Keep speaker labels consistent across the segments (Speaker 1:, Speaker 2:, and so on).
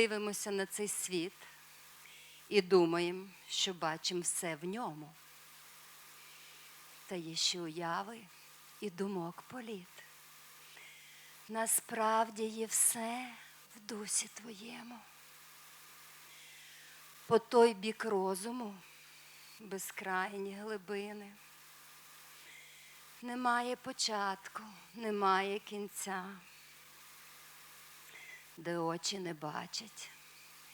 Speaker 1: дивимося на цей світ і думаємо, що бачимо все в ньому. Та є ще уяви і думок політ. Насправді є все в дусі твоєму. По той бік розуму безкрайні глибини. Немає початку, немає кінця, де очі не бачать,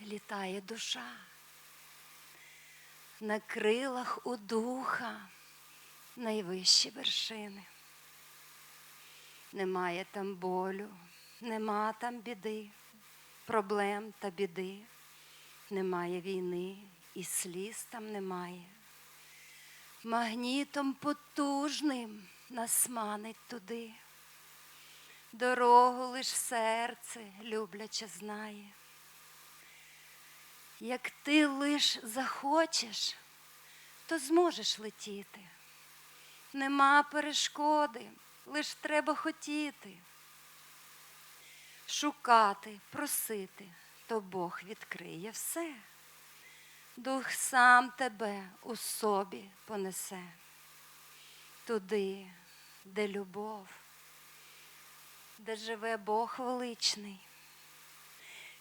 Speaker 1: літає душа. На крилах у духа найвищі вершини. Немає там болю, нема там біди, проблем та біди, немає війни і сліз там немає. Магнітом потужним нас манить туди. Дорогу лиш серце любляче знає. Як ти лиш захочеш, то зможеш летіти. Нема перешкоди, лиш треба хотіти. Шукати, просити, то Бог відкриє все. Дух сам тебе у собі понесе туди, де любов, де живе Бог величний,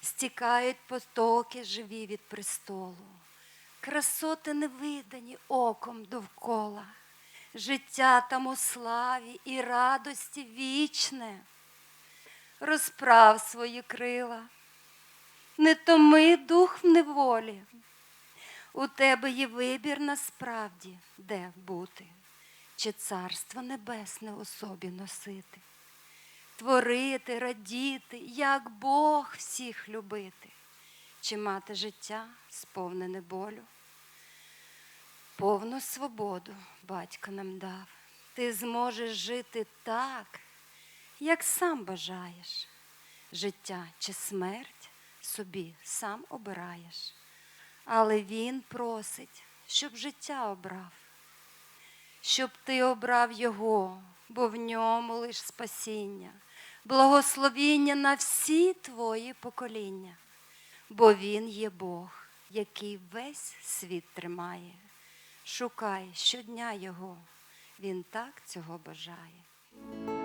Speaker 1: стікають потоки живі від престолу, красоти невидані оком довкола, життя там у славі і радості вічне, розправ свої крила, не томи дух в неволі. У тебе є вибір насправді, де бути, чи царство небесне у собі носити, творити, радіти, як Бог всіх любити, чи мати життя, сповнене болю. Повну свободу батько нам дав. Ти зможеш жити так, як сам бажаєш. Життя чи смерть собі сам обираєш. Але він просить, щоб життя обрав, щоб ти обрав його, бо в ньому лиш спасіння, благословіння на всі твої покоління, бо він є Бог, який весь світ тримає. Шукай щодня його, він так цього бажає.